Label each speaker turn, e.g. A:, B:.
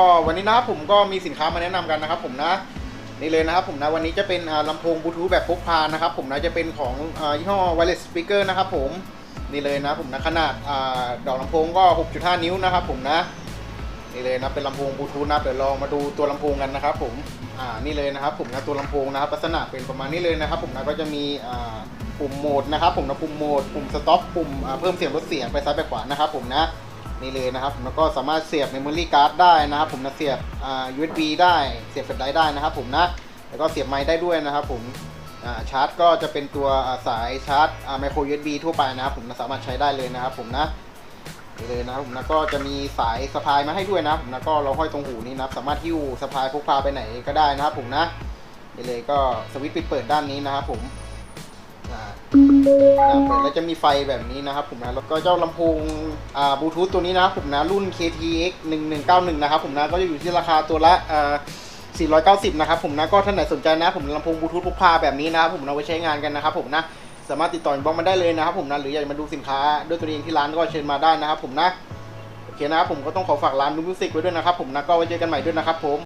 A: ก็วันนี้นะครับผมก็มีสินค้ามาแนะนำกันนะครับผมนะนี่เลยนะครับผมนะวันนี้จะเป็นอ่าลำโพงบลูทูธแบบพกพานะครับผมนะจะเป็นของยี่ห้อ wireless speaker นะครับผมนี่เลยนะผมนะขนาดดอกลำโพงก็ 6.5 นิ้วนะครับผมนะนี่เลยนะเป็นลำโพงบลูทูธนะเดี๋ยวลองมาดูตัวลำโพงกันนะครับผมอ่านี่เลยนะครับผมนะตัวลำโพงนะครับลักษณะเป็นประมาณนี้เลยนะครับผมนะก็จะมีปุ่มโหมดนะครับผมนะปุ่มโหมดปุ่มสต็อปปุ่มเพิ่มเสียงลดเสียงไปซ้ายไปขวานะครับผมนะ นี่เลยนะครับแล้วก็สามารถเสียบเมมโมรี่การ์ดได้นะครับ ผมนะเสียบอ่า USB ได้เสียบแฟลชไดร์ได้นะครับ ผมนะแล้วก็เสียบไมค์ได้ด้วยนะครับผมอ่าชาร์จก็จะเป็นตัวสายชาร์จอ่าไมโคร USB ทั่วไปนะครับผมสามารถใช้ได้เลยนะครับผมนะนี่เลยนะครับผมนะก็จะมีสายสะพายมาให้ด้วยนะครับผมนะก็เราห้อยตรงหูนี้นะสามารถหิ้วสะพายพกพาไปไหนก็ได้นะครับผมนะนี่เลยก็สวิตช์ปิดเปิดด้านนี้นะครับผม อ่านะเปิดแล้วจะมีไฟแบบนี้นะครับผมนะแล้วก็เจ้าลำโพงอ่าบลูทูธตัวนี้นะครับผมนะรุ่น KTX 1191นะครับผมนะก็จะอยู่ที่ราคาตัวละอ่า490 นะครับผมนะก็ท่านไหนสนใจนะผมลำโพงบลูทูธพกพาแบบนี้นะครับผมนะไว้ใช้งานกันนะครับผมนะสามารถติดต่อบล็อกมาได้เลยนะครับผมนะหรืออยากจะมาดูสินค้าด้วยตัวเองที่ร้านก็เชิญมาได้นะครับผมนะโอเคนะครับผมก็ต้องขอฝากร้านดูมิวสิกไว้ด้วยนะครับผมนะก็ไว้เจอกันใหม่ด้วยนะครับผม